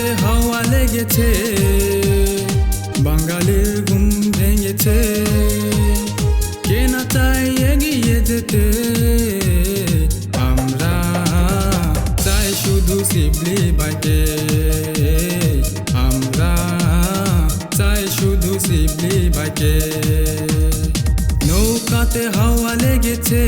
নৌকাতে হাওয়া লেগেছে, বাঙালির ঘুম ভেঙেছে। কে চাই এগিয়ে যেতে, আমরা চাই শুধু শিবলি বাইকে আমরা চাই শুধু শিবলি বাইকে নৌকাতে হাওয়া লেগেছে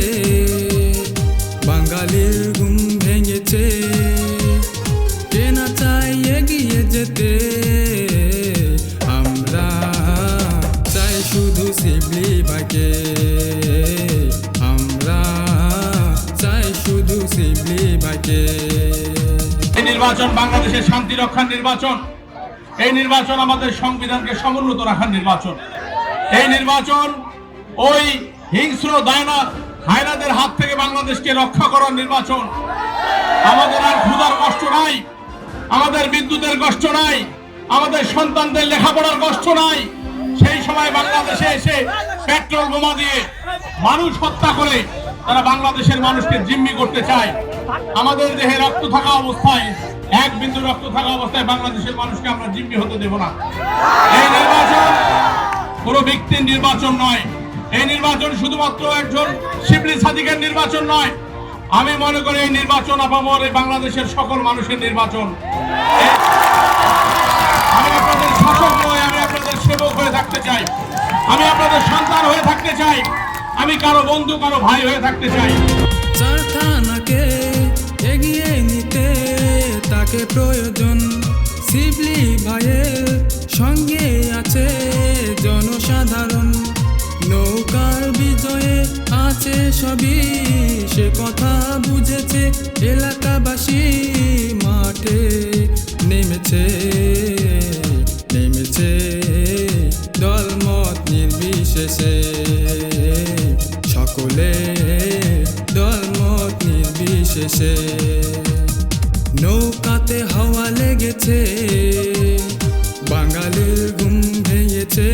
নির্বাচন, বাংলাদেশের শান্তি রক্ষার নির্বাচন। এই নির্বাচন আমাদের সংবিধানকে সমুন্নত রাখার নির্বাচন। এই নির্বাচন ওই হিংস্র দায়না হায়নাদের হাত থেকে বাংলাদেশকে রক্ষা করার নির্বাচন। আমাদের আর ক্ষুধার কষ্ট নাই, আমাদের বিদ্যুতের কষ্ট নাই, আমাদের সন্তানদের লেখাপড়ার কষ্ট নাই। সেই সময় বাংলাদেশে এসে পেট্রোল বোমা দিয়ে মানুষ হত্যা করে, তারা বাংলাদেশের মানুষকে জিম্মি করতে চায়। আমাদের দেহে রক্ত থাকা অবস্থায়, এক বিন্দু রক্ত থাকা অবস্থায় বাংলাদেশের মানুষকে আমরা জিম্মি হতে দেব না। এই নির্বাচন কোনো ব্যক্তির নির্বাচন নয়। এই নির্বাচন শুধুমাত্র একজন শিবলি সাদিকের নির্বাচন নয়। আমি মনে করি এই নির্বাচন আপামর এই বাংলাদেশের সকল মানুষের নির্বাচন। আমি আপনাদের শাসক নই, আমি আপনাদের সেবক হয়ে থাকতে চাই। আমি আপনাদের সন্তান হয়ে থাকতে চাই। আমি কারও বন্ধু, কারও ভাই হয়ে থাকতে চাই। প্রয়োজন। শিবলি ভাইয়ের সঙ্গে আছে জনসাধারণ। নৌকার বিজয়ে আছে সবই, সে কথা বুঝেছে এলাকাবাসী। মাঠে নেমেছে নেমেছে দলমত নির্বিশেষে। সকলে দলমত নির্বিশেষে। নৌকাতে হাওয়া লেগেছে বাঙালির ঘুম ভেঙেছে।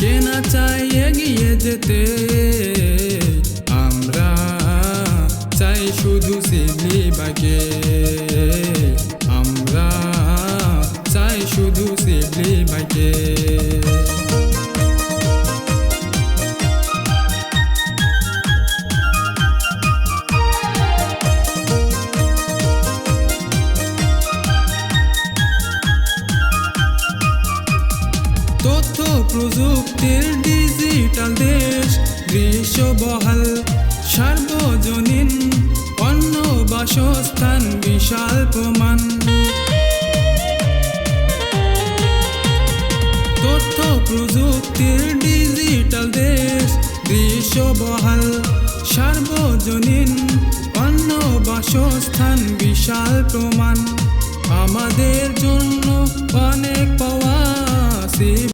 কেনা চাই এগিয়ে যেতে আমরা চাই শুধু শিবলি প্রযুক্তির ডিজিটাল দেশ দৃশ্য বহাল সার্বজনীন অন্য বাসস্থান বিশাল প্রমাণ। তথ্য প্রযুক্তির ডিজিটাল দেশ দৃশ্য বহাল সার্বজনীন অন্য বাসস্থান বিশাল প্রমাণ। আমাদের জন্য অনেক পাওয়া